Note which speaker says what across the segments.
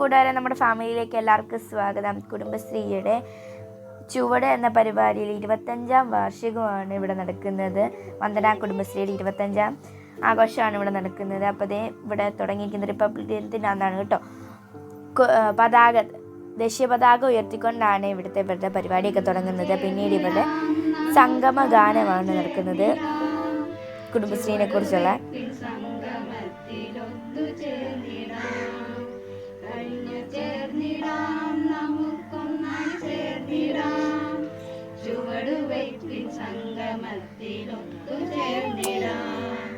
Speaker 1: കൂട്ടുകാരെ നമ്മുടെ ഫാമിലിയിലേക്ക് എല്ലാവർക്കും സ്വാഗതം. കുടുംബശ്രീയുടെ ചുവട് എന്ന പരിപാടിയിൽ ഇരുപത്തഞ്ചാം വാർഷികമാണ് ഇവിടെ നടക്കുന്നത്. വന്ദന കുടുംബശ്രീയുടെ ഇരുപത്തഞ്ചാം ആഘോഷമാണ് ഇവിടെ നടക്കുന്നത്. അപ്പോൾ അതേ ഇവിടെ തുടങ്ങിയിരിക്കുന്ന റിപ്പബ്ലിക് ദിനത്തിനാണ് കേട്ടോ. പതാക ദേശീയ പതാക ഉയർത്തിക്കൊണ്ടാണ് ഇവിടുത്തെ ഇവരുടെ പരിപാടിയൊക്കെ തുടങ്ങുന്നത്. പിന്നീട് ഇവിടെ സംഗമ ഗാനമാണ് നടക്കുന്നത്. കുടുംബശ്രീനെ കുറിച്ചുള്ള
Speaker 2: സംഗമത്തിലൊത്തു ചേർന്നിടാം.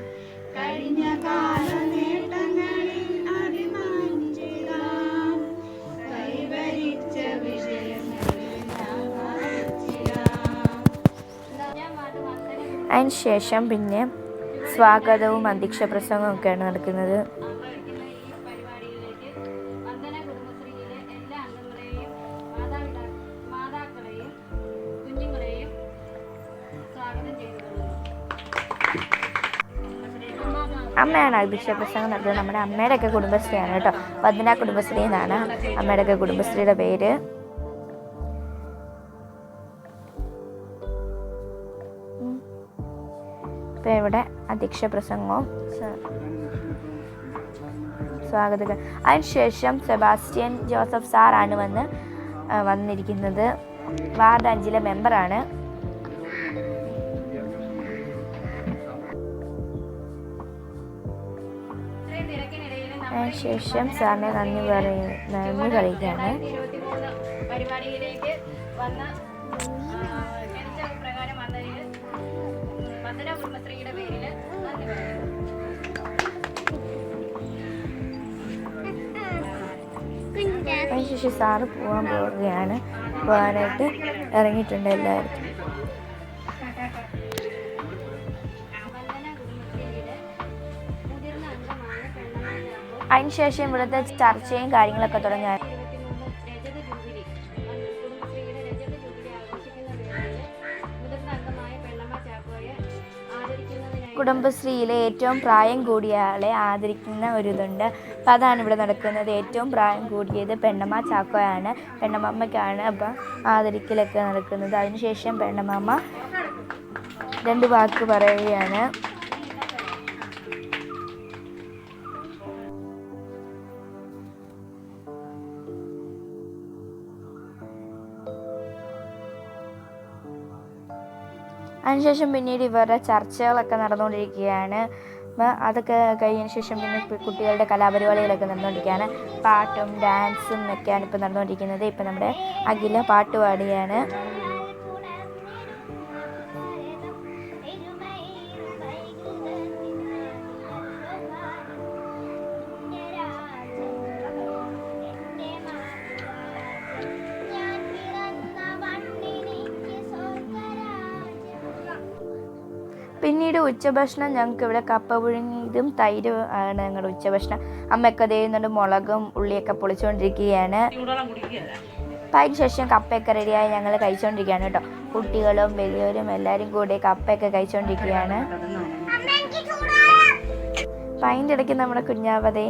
Speaker 2: കൈവരിച്ച വിഷയങ്ങളിൽ നാം വായിച്ചിടാം
Speaker 1: അതിന് ശേഷം പിന്നെ സ്വാഗതവും അധ്യക്ഷ പ്രസംഗവും ഒക്കെയാണ് നടക്കുന്നത്. അമ്മയാണ് അഭിഷേക പ്രസംഗം നടത്തുന്നത്. നമ്മുടെ അമ്മയുടെ ഒക്കെ കുടുംബശ്രീയാണ് കേട്ടോ. വന്ദന കുടുംബശ്രീ എന്നാണ് അമ്മയുടെ ഒക്കെ കുടുംബശ്രീയുടെ പേര്. ഇപ്പം ഇവിടെ അധ്യക്ഷ പ്രസംഗവും സ്വാഗതം. അതിനുശേഷം സെബാസ്റ്റ്യൻ ജോസഫ് സാറാണ് വന്ന് വന്നിരിക്കുന്നത്. വാർഡ് അഞ്ചിലെ മെമ്പറാണ്. അതിനുശേഷം സാറിനെ നന്ദി പറയുന്നു നന്ദി
Speaker 2: ഇരുപത്തിമൂന്ന് പരിപാടിയിലേക്ക് വന്ന ക്ഷണിച്ച പ്രകാരം വന്നതിൽ വന്ദന കുടുംബശ്രീയുടെ പേരിൽ നന്ദി പറയുന്നു.
Speaker 1: അതിനുശേഷം സാറ് പോകാൻ പോവുകയാണ്. പോകാനായിട്ട് ഇറങ്ങിയിട്ടുണ്ട് എല്ലാവരും. അതിനുശേഷം ഇവിടുത്തെ ചർച്ചയും കാര്യങ്ങളൊക്കെ തുടങ്ങി. കുടുംബശ്രീയിലെ ഏറ്റവും പ്രായം കൂടിയ ആളെ ആദരിക്കുന്ന ഒരു ഇതുണ്ട് അപ്പം അതാണ് ഇവിടെ നടക്കുന്നത്. ഏറ്റവും പ്രായം കൂടിയത് പെണ്ണമ്മ ചാക്കോയാണ്. പെണ്ണമ്മയ്ക്കാണ് അപ്പം ആദരിക്കലൊക്കെ നടക്കുന്നത്. അതിനുശേഷം പെണ്ണമ്മ രണ്ട് വാക്ക് പറയുകയാണ്. അതിനുശേഷം പിന്നീട് ഇവരുടെ ചർച്ചകളൊക്കെ നടന്നുകൊണ്ടിരിക്കുകയാണ്. അപ്പം അതൊക്കെ കഴിഞ്ഞതിന് ശേഷം പിന്നെ കുട്ടികളുടെ കലാപരിപാടികളൊക്കെ നടന്നുകൊണ്ടിരിക്കുകയാണ്. പാട്ടും ഡാൻസും ഒക്കെയാണ് ഇപ്പോൾ നടന്നുകൊണ്ടിരിക്കുന്നത്. ഇപ്പം നമ്മുടെ അഖില പാട്ട് പാടുകയാണ് പിന്നീട് ഉച്ചഭക്ഷണം ഞങ്ങൾക്ക് ഇവിടെ കപ്പ പുഴുങ്ങിയതും തൈര് ആണ് ഞങ്ങളുടെ ഉച്ചഭക്ഷണം. അമ്മയൊക്കെ ചെയ്യുന്നുണ്ട് മുളകും ഉള്ളിയൊക്കെ പൊളിച്ചുകൊണ്ടിരിക്കുകയാണ് അപ്പം അതിന് ശേഷം കപ്പയൊക്കെ റെഡിയായി ഞങ്ങൾ കഴിച്ചുകൊണ്ടിരിക്കുകയാണ് കേട്ടോ. കുട്ടികളും വലിയവരും എല്ലാവരും കൂടി കപ്പയൊക്കെ കഴിച്ചുകൊണ്ടിരിക്കുകയാണ് അപ്പം അതിന്റെ ഇടയ്ക്ക് നമ്മുടെ കുഞ്ഞാവതേ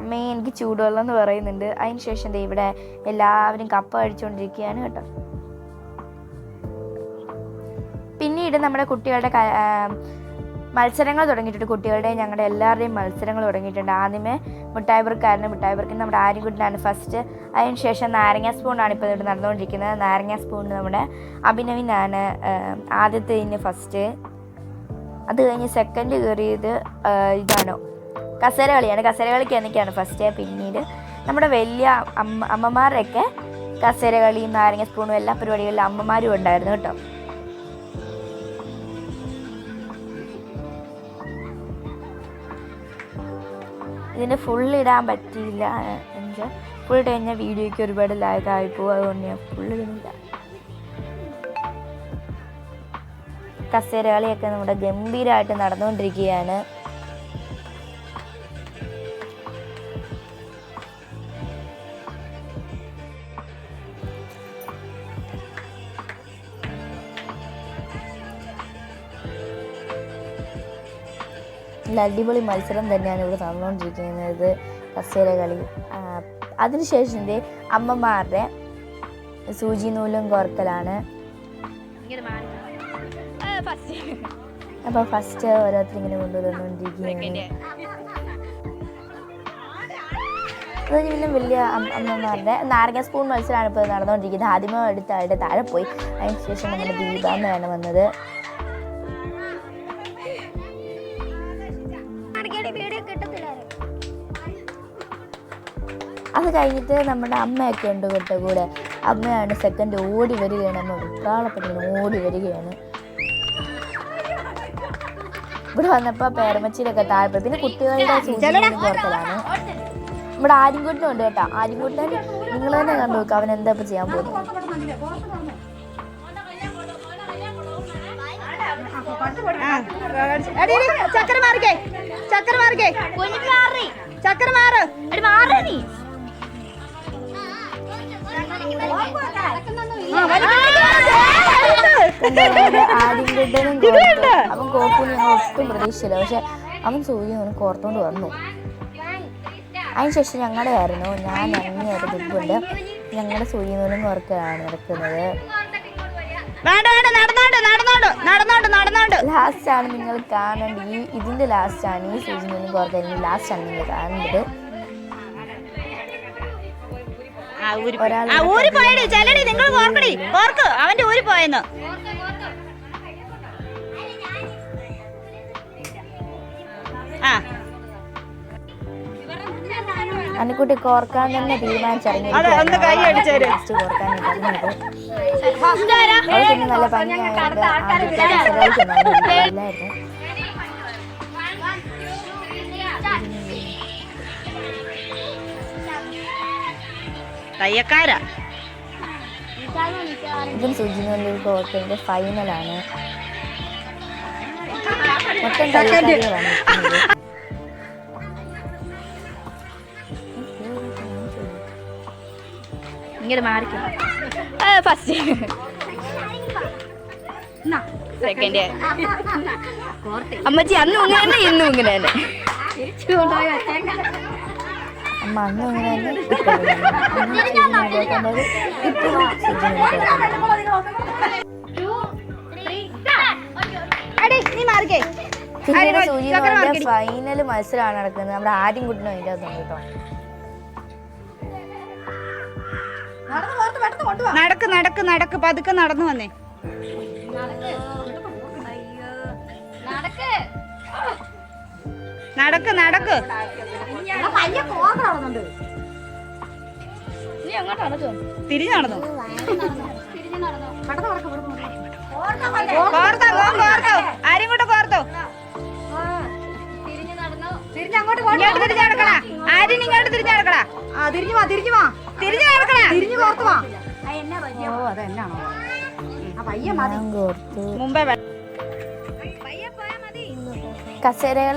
Speaker 1: അമ്മേ എനിക്ക് ചൂടുവെള്ളം എന്ന് പറയുന്നുണ്ട്. അതിന് ശേഷം ദേ ഇവിടെ എല്ലാവരും കപ്പ കഴിച്ചുകൊണ്ടിരിക്കുകയാണ് കേട്ടോ. പിന്നീട് നമ്മുടെ കുട്ടികളുടെ മത്സരങ്ങൾ തുടങ്ങിയിട്ടുണ്ട്. കുട്ടികളുടെ ഞങ്ങളുടെ എല്ലാവരുടെയും മത്സരങ്ങൾ തുടങ്ങിയിട്ടുണ്ട്. ആദ്യമേ മിഠായി പെറുക്കിന് നമ്മുടെ ആര്യൻകുട്ടനാണ്. ഫസ്റ്റ് അതിനുശേഷം നാരങ്ങ സ്പൂണാണ് ഇപ്പോൾ ഇവിടെ നടന്നുകൊണ്ടിരിക്കുന്നത്. നാരങ്ങ സ്പൂണിന് നമ്മുടെ അഭിനവിനാണ്. ആദ്യത്തെ ആദ്യത്തേതിന് ഫസ്റ്റ് അത് കഴിഞ്ഞ് സെക്കൻഡ് കയറിയത് ഇതാണ്. കസേര കളിയാണ്. കസേര കളിക്ക് എന്നൊക്കെയാണ് ഫസ്റ്റ് പിന്നീട് നമ്മുടെ വലിയ അമ്മ അമ്മമാരുടെയൊക്കെ കസേര കളിയും നാരങ്ങ സ്പൂണും എല്ലാ പരിപാടികളിലും അമ്മമാരും ഉണ്ടായിരുന്നു കേട്ടോ. ഇതിന് ഫുൾ ഇടാൻ പറ്റിയില്ല. എന്നുവെച്ചാൽ ഫുൾ ഇട്ട് കഴിഞ്ഞാൽ വീഡിയോയ്ക്ക് ഒരുപാട് ലാഗ് പോകും അതുകൊണ്ട് ഞാൻ ഫുൾ ഇടുന്നില്ല. കസേര കളിയൊക്കെ നമ്മുടെ ഗംഭീരമായിട്ട് നടന്നുകൊണ്ടിരിക്കുകയാണ്. നല്ല അടിപൊളി മത്സരം തന്നെയാണ് ഇവിടെ നടന്നുകൊണ്ടിരിക്കുന്നത്. കസേര കളി. അതിനുശേഷം എന്റെ അമ്മമാരുടെ സൂചി നൂലും കോർക്കലാണ്. അപ്പോൾ ഫസ്റ്റ് ഓരോരുത്തർ ഇങ്ങനെ കൊണ്ടുവന്നുകൊണ്ടിരിക്കുകയാണ് പിന്നെ വലിയ അമ്മ- അമ്മമാരുടെ നാരങ്ങ സ്പൂൺ മത്സരമാണ് ഇപ്പോൾ നടന്നുകൊണ്ടിരിക്കുന്നത്. ആദ്യമേ എടുത്ത് അവിടെ താഴെ പോയി. അതിന് ശേഷം നമ്മുടെ ദീപ എന്നാണ് വന്നത്. അത് കഴിഞ്ഞിട്ട് നമ്മുടെ അമ്മയൊക്കെ ഉണ്ട് കേട്ടോ കൂടെ. അമ്മയാണ് സെക്കൻഡ് ഓടി വരികയാണ്. അമ്മ ഉത്രാളപ്പെട്ടിങ്ങനെ ഓടി വരികയാണ്. ഇവിടെ വന്നപ്പോൾ പേരമച്ചിയിലൊക്കെ താഴ്പ്പ പിന്നെ കുട്ടികളുടെ സൂചന കോർക്കലാണ് നമ്മുടെ ആര്യൻകുട്ടനും ഉണ്ട് കേട്ടോ. ആര്യൻകുട്ടൻ നിങ്ങൾ തന്നെ കണ്ടു നോക്കുക അവൻ എന്താ ഇപ്പം ചെയ്യാൻ പോകുന്നത്?
Speaker 3: ചക്കര മാറിക്കേ. ചക്കര മാറിക്കേ. ചക്കര മാറ്.
Speaker 1: ആര്യൻകുട്ടനും കോർത്തു അവൻ ഒട്ടും പ്രതീക്ഷിച്ചില്ല പക്ഷെ അവൻ സൂര്യ അവന് കോർത്തോണ്ട് വന്നു അതിനുശേഷം ഞങ്ങളുടെ ആയിരുന്നു ഞാൻ അങ്ങനെയൊരു ദുഃഖമുണ്ട് ഞങ്ങളുടെ സൂര്യനൂലും കോർക്കലാണ് നടക്കുന്നത് ലാസ്റ്റ് ആണ് നിങ്ങൾ കാണേണ്ടത് ഈ ഇതിന്റെ ലാസ്റ്റ് ആണ് ഈ സൂചനയിലും കോർക്കലിന്റെ ലാസ്റ്റ് ആണ് നിങ്ങൾ കാണേണ്ടത്
Speaker 3: ആ ഊരി പോയടി ചെല്ലടി നിങ്ങൾ ഓർക്കടി കോർക്ക് അവന്റെ ഊരി പോയെന്ന്. ആ.
Speaker 1: അന്നിക്കുട്ടി കോർക്കാൻ തന്നെ തീരുമാനിച്ചറിഞ്ഞു നല്ല ഒന്ന്
Speaker 3: തയ്യക്കാരാ.
Speaker 1: ഇതും സുജിനുള്ളിൽ കോർക്കലിന്റെ ഫൈനലാണ് മൊത്തം മാറിക്കും. ഫസ്റ്റ്
Speaker 3: സെക്കൻഡ്
Speaker 1: അമ്മച്ചി അന്നും ഇങ്ങനെ തന്നെ ഇന്നും ഇങ്ങനെ തന്നെ അമ്മ അന്നും ഇങ്ങനെ തന്നെ ഇപ്പോഴും ഇങ്ങനെ തന്നെ. അന്നും സുജിനെ കേൾക്കുന്നത് ഇപ്പോഴും സുജിനെ കേൾക്കുന്നത്
Speaker 3: നീ മാറിക്കേ
Speaker 1: പിന്നീട് സൂചിയുടെ ഫൈനൽ മത്സരമാണ് നടക്കുന്നത്. നമ്മുടെ ആദ്യം കുട്ടിനും അതിന്റെ അകത്തുണ്ട് കേട്ടോ.
Speaker 3: നടക്ക് നടക്ക് നടക്ക്. പതുക്കെ നടന്നു വന്നേ. നടക്ക്. നടക്ക്. തിരിഞ്ഞു നടന്നു? കോർത്തോ മോൻ കോർത്തോ ആരും കൂടെ കോർത്തോ
Speaker 2: തിരിഞ്ഞു നടന്നു?
Speaker 3: തിരിഞ്ഞു നടക്കടാ. ആരും ഇങ്ങോട്ട് തിരിഞ്ഞു നടക്കടാ.
Speaker 4: തിരിഞ്ഞു വാ തിരിഞ്ഞു വാ.
Speaker 3: തിരിഞ്ഞു നടക്കടാ.
Speaker 4: തിരിഞ്ഞു പുറത്ത് വാ. ഓ അതെന്നാണോ? പയ്യ മതി.
Speaker 3: മുമ്പേ വെ-
Speaker 1: കസേരകൾ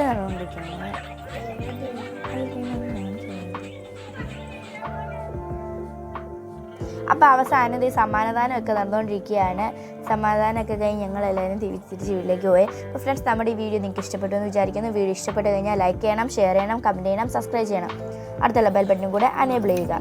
Speaker 1: അപ്പോൾ അവസാനം ഈ സമ്മാനദാനമൊക്കെ നടന്നുകൊണ്ടിരിക്കുകയാണ്. സമ്മാനദാനമൊക്കെ കഴിഞ്ഞ് ഞങ്ങൾ എല്ലാവരും തിരിച്ച് തിരിച്ച് വീട്ടിലേക്ക് പോയി. അപ്പോൾ ഫ്രണ്ട്സ് നമ്മുടെ ഈ വീഡിയോ നിങ്ങൾക്ക് ഇഷ്ടപ്പെട്ടു എന്ന് വിചാരിക്കുന്നു. വീഡിയോ ഇഷ്ടപ്പെട്ട് കഴിഞ്ഞാൽ ലൈക്ക് ചെയ്യണം ഷെയർ ചെയ്യണം കമന്റ് ചെയ്യണം സബ്സ്ക്രൈബ് ചെയ്യണം. അടുത്തുള്ള ബെൽ ബട്ടനും കൂടെ അനേബിൾ ചെയ്യുക.